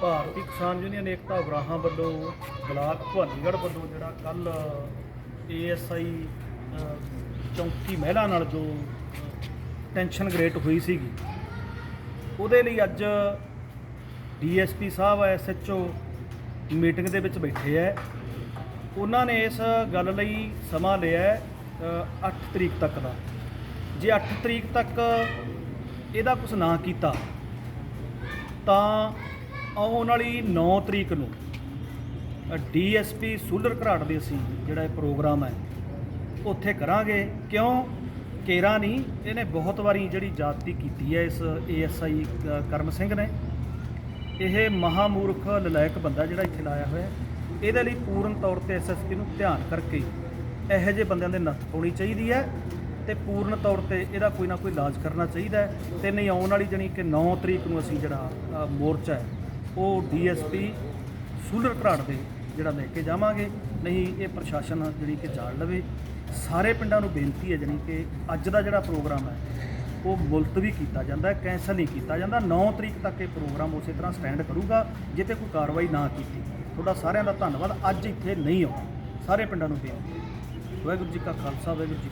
ਭਾਰਤੀ ਕਿਸਾਨ ਯੂਨੀਅਨ ਏਕਤਾ ਉਗਰਾਹਾਂ ਵੱਲੋਂ ਬਲਾਕ ਭਵਾਨੀਗੜ੍ਹ ਵੱਲੋਂ ਜਿਹੜਾ ਕੱਲ ਏਐਸਆਈ ਚੌਂਕੀ ਮਹਿਲਾ ਨਾਲ ਜੋ ਟੈਂਸ਼ਨ ਗ੍ਰੇਟ ਹੋਈ ਸੀਗੀ। ਉਹਦੇ ਲਈ ਅੱਜ ਡੀਐਸਪੀ ਸਾਹਿਬ ਐਸਐਚਓ ਮੀਟਿੰਗ ਦੇ ਵਿੱਚ ਬੈਠੇ ਐ। ਉਹਨਾਂ ਨੇ ਇਸ ਗੱਲ ਲਈ ਸਮਾਂ ਲਿਆ ਹੈ, 8 ਤਰੀਕ ਤੱਕ ਦਾ। ਜੇ 8 ਤਰੀਕ ਤੱਕ ਇਹਦਾ ਕੁਝ ਨਾ ਕੀਤਾ ਤਾਂ ਆਉਣ ਵਾਲੀ 9 ਤਰੀਕ ਨੂੰ ਡੀਐਸਪੀ ਸੂਲਰ ਘਰਾਟ ਦੇ ਅਸੀਂ ਜਿਹੜਾ ਇਹ ਪ੍ਰੋਗਰਾਮ ਹੈ, ਉੱਥੇ ਕਰਾਂਗੇ। ਕਿਉਂ? ਕੇਰਾ ਨਹੀਂ, ਇਹਨੇ ਬਹੁਤ ਵਾਰੀ ਜਿਹੜੀ ਜਾਤੀ ਕੀਤੀ ਹੈ ਇਸ ਏਐਸਆਈ ਕਰਮ ਸਿੰਘ ਨੇ। ਇਹ ਮਹਾਮੂਰਖ ਲਲਾਇਕ ਬੰਦਾ ਜਿਹੜਾ ਇੱਥੇ ਲਾਇਆ ਹੋਇਆ ਇਹਦੇ ਲਈ ਪੂਰਨ ਤੌਰ ਤੇ ਐਸਐਸਪੀ ਨੂੰ ਧਿਆਨ ਕਰਕੇ ਇਹੋ ਜਿਹੇ ਬੰਦਿਆਂ ਦੇ ਨੱਥ ਪਾਉਣੀ ਚਾਹੀਦੀ ਹੈ ਤੇ ਪੂਰਨ ਤੌਰ ਤੇ ਇਹਦਾ ਕੋਈ ਨਾ ਕੋਈ ਇਲਾਜ ਕਰਨਾ ਚਾਹੀਦਾ ਹੈ ਤੇ ਨਹੀਂ, ਆਉਣ ਵਾਲੀ ਜਣੀ ਕਿ 9 ਤਰੀਕ ਨੂੰ ਅਸੀਂ ਜਿਹੜਾ ਮੋਰਚਾ ਹੈ ਉਹ ਡੀਐਸਪੀ ਸੂਲਰ ਘਰਾੜ ਦੇ ਜਿਹੜਾ ਲੈ ਕੇ ਜਾਵਾਂਗੇ। ਨਹੀਂ, ਇਹ ਪ੍ਰਸ਼ਾਸਨ ਜਿਹੜੀ ਕਿ ਜਾਣ ਲਵੇ। ਸਾਰੇ ਪਿੰਡਾਂ ਨੂੰ ਬੇਨਤੀ ਹੈ ਜਣੀ ਕਿ ਅੱਜ ਦਾ ਜਿਹੜਾ ਪ੍ਰੋਗਰਾਮ ਹੈ, ਉਹ ਮੁਲਤਵੀ ਕੀਤਾ ਜਾਂਦਾ ਹੈ, ਕੈਂਸਲ ਨਹੀਂ ਕੀਤਾ ਜਾਂਦਾ। 9 ਤਰੀਕ ਤੱਕ ਇਹ ਪ੍ਰੋਗਰਾਮ ਉਸੇ ਤਰ੍ਹਾਂ ਸਟੈਂਡ ਕਰੂਗਾ, ਜੇ ਤੇ ਕੋਈ ਕਾਰਵਾਈ ਨਾ ਕੀਤੀ। ਤੁਹਾਡਾ ਸਾਰਿਆਂ ਦਾ ਧੰਨਵਾਦ। ਅੱਜ ਇੱਥੇ ਨਹੀਂ ਆਉਣਾ। ਸਾਰੇ ਪਿੰਡਾਂ ਨੂੰ ਬੇਨਤੀ ਵਾਹਿਗੁਰੂ ਜੀ ਕਾ ਖਾਲਸਾ, ਵਾਹਿਗੁਰੂ ਜੀ